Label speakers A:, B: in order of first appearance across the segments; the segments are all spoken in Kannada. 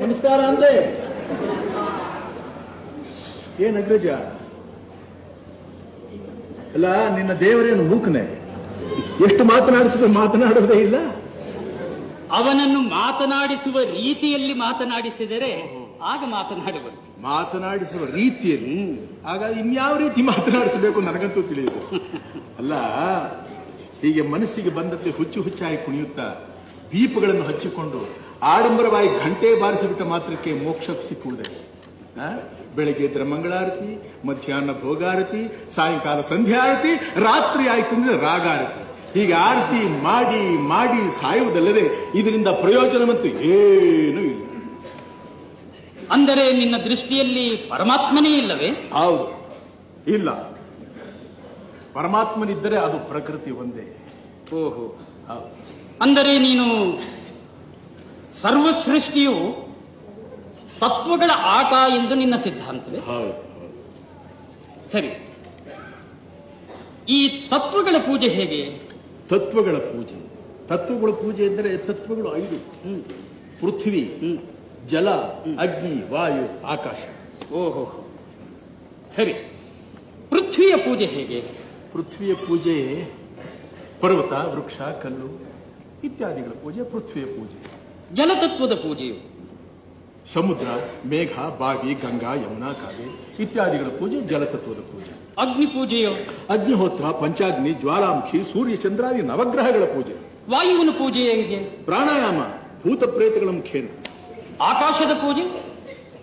A: ನಮಸ್ಕಾರ ಅಂದೆ ಏನ್ ಅಗ್ರಜ? ಅಲ್ಲ ನಿನ್ನ ದೇವರೇನು ಮೂಕನೆ? ಎಷ್ಟು ಮಾತನಾಡಿಸಿದ್ರೆ ಮಾತನಾಡೋದೇ ಇಲ್ಲ?
B: ಅವನನ್ನು ಮಾತನಾಡಿಸುವ ರೀತಿಯಲ್ಲಿ ಮಾತನಾಡಿಸಿದರೆ ಆಗ ಮಾತನಾಡುವ
A: ಮಾತನಾಡಿಸುವ ರೀತಿಯಲ್ಲಿ? ಆಗ ಇನ್ಯಾವ ರೀತಿ ಮಾತನಾಡಿಸಬೇಕು ನನಗಂತೂ ತಿಳಿಯುದು. ಅಲ್ಲ ಹೀಗೆ ಮನಸ್ಸಿಗೆ ಬಂದಂತೆ ಹುಚ್ಚು ಹುಚ್ಚಾಗಿ ಕುಣಿಯುತ್ತಾ ದೀಪಗಳನ್ನು ಹಚ್ಚಿಕೊಂಡು ಆಡಂಬರವಾಗಿ ಘಂಟೆ ಬಾರಿಸಿಬಿಟ್ಟ ಮಾತ್ರಕ್ಕೆ ಮೋಕ್ಷ ಸಿಕ್ಕುವುದೇ? ಬೆಳಗ್ಗೆ ಇದ್ರೆ ಮಂಗಳಾರತಿ ಮಧ್ಯಾಹ್ನ ಭೋಗಾರತಿ ಸಾಯಂಕಾಲ ಸಂಧ್ಯಾ ಆರತಿ ರಾತ್ರಿ ಆಯ್ತು ಅಂದ್ರೆ ರಾಗಾರತಿ. ಹೀಗೆ ಆರತಿ ಮಾಡಿ ಮಾಡಿ ಸಾಯುವುದಲ್ಲದೆ ಇದರಿಂದ ಪ್ರಯೋಜನವಂತೂ ಏನೂ ಇಲ್ಲ.
B: ಅಂದರೆ ನಿನ್ನ ದೃಷ್ಟಿಯಲ್ಲಿ ಪರಮಾತ್ಮನೇ ಇಲ್ಲವೇ?
A: ಹೌದು. ಇಲ್ಲ. ಪರಮಾತ್ಮನಿದ್ದರೆ ಅದು ಪ್ರಕೃತಿ ಒಂದೇ.
B: ಓಹೋ.
A: ಹೌದು.
B: ಅಂದರೆ ನೀನು ಸರ್ವ ಸೃಷ್ಟಿಯು ತತ್ವಗಳ ಆಟ ಎಂದು ನಿನ್ನ ಸಿದ್ಧಾಂತವೇ?
A: ಹೌದು.
B: ಸರಿ. ಈ ತತ್ವಗಳ ಪೂಜೆ ಹೇಗೆ?
A: ತತ್ವಗಳ ಪೂಜೆ. ತತ್ವಗಳ ಪೂಜೆ ಎಂದರೆ ತತ್ವಗಳು ಐದು. ಪೃಥ್ವಿ. ಜಲ ಅಗ್ನಿ ವಾಯು ಆಕಾಶ.
B: ಓಹೋ. ಸರಿ. ಪೃಥ್ವಿಯ ಪೂಜೆ ಹೇಗೆ?
A: ಪೃಥ್ವಿಯ ಪೂಜೆ ಪರ್ವತ ವೃಕ್ಷ ಕಲ್ಲು ಇತ್ಯಾದಿಗಳ ಪೂಜೆ ಪೃಥ್ವಿಯ ಪೂಜೆ.
B: ಜಲತತ್ವದ ಪೂಜೆಯು.
A: ಸಮುದ್ರ ಮೇಘ ಬಾವಿ ಗಂಗಾ ಯಮುನಾ ಕಾವೇರಿ ಇತ್ಯಾದಿಗಳ ಪೂಜೆ ಜಲತತ್ವದ ಪೂಜೆ.
B: ಅಗ್ನಿ ಪೂಜೆಯು.
A: ಅಗ್ನಿಹೋತ್ರ ಪಂಚಾಗ್ನಿ ಜ್ವಾಲಾಮುಖಿ ಸೂರ್ಯ ಚಂದ್ರಾದಿ ನವಗ್ರಹಗಳ ಪೂಜೆ.
B: ವಾಯುವಿನ ಪೂಜೆ ಹೆಂಗೆ?
A: ಪ್ರಾಣಾಯಾಮ ಭೂತ ಪ್ರೇತಗಳ ಮುಖೇನ.
B: ಆಕಾಶದ ಪೂಜೆ?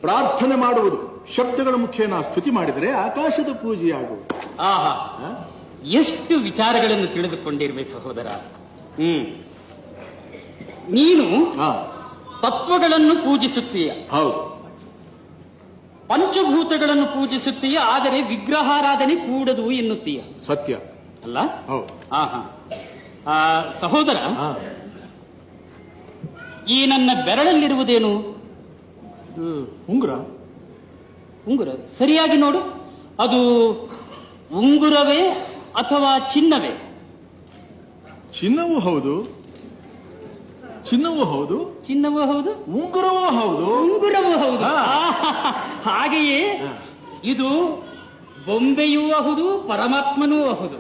A: ಪ್ರಾರ್ಥನೆ ಮಾಡುವುದು. ಶಬ್ದಗಳ ಮುಖೇನ ಸ್ತುತಿ ಮಾಡಿದರೆ ಆಕಾಶದ ಪೂಜೆಯಾಗುವುದು.
B: ಆಹಾ. ಎಷ್ಟು ವಿಚಾರಗಳನ್ನು ತಿಳಿದುಕೊಂಡಿರುವೆ ಸಹೋದರ. ಹ್ಮ್. ನೀನು ತತ್ವಗಳನ್ನು ಪೂಜಿಸುತ್ತೀಯ.
A: ಹೌದು.
B: ಪಂಚಭೂತಗಳನ್ನು ಪೂಜಿಸುತ್ತೀಯ ಆದರೆ ವಿಗ್ರಹಾರಾಧನೆ ಕೂಡದು ಎನ್ನುತ್ತೀಯ.
A: ಸತ್ಯ.
B: ಅಲ್ಲ? ಸಹೋದರ. ಈ ನನ್ನ ಬೆರಳಲ್ಲಿರುವುದೇನು?
A: ಉಂಗುರ.
B: ಉಂಗುರ? ಸರಿಯಾಗಿ ನೋಡು. ಅದು ಉಂಗುರವೇ ಅಥವಾ ಚಿನ್ನವೇ?
A: ಚಿನ್ನವೂ ಹೌದು. ಚಿನ್ನವೂ ಹೌದು?
B: ಚಿನ್ನವೂ ಹೌದು.
A: ಉಂಗುರವೂ ಹೌದು?
B: ಉಂಗುರವೂ ಹೌದು. ಹಾಗೆಯೇ ಇದು ಬೊಂಬೆಯೂ ಹೌದು ಪರಮಾತ್ಮನೂ ಹೌದು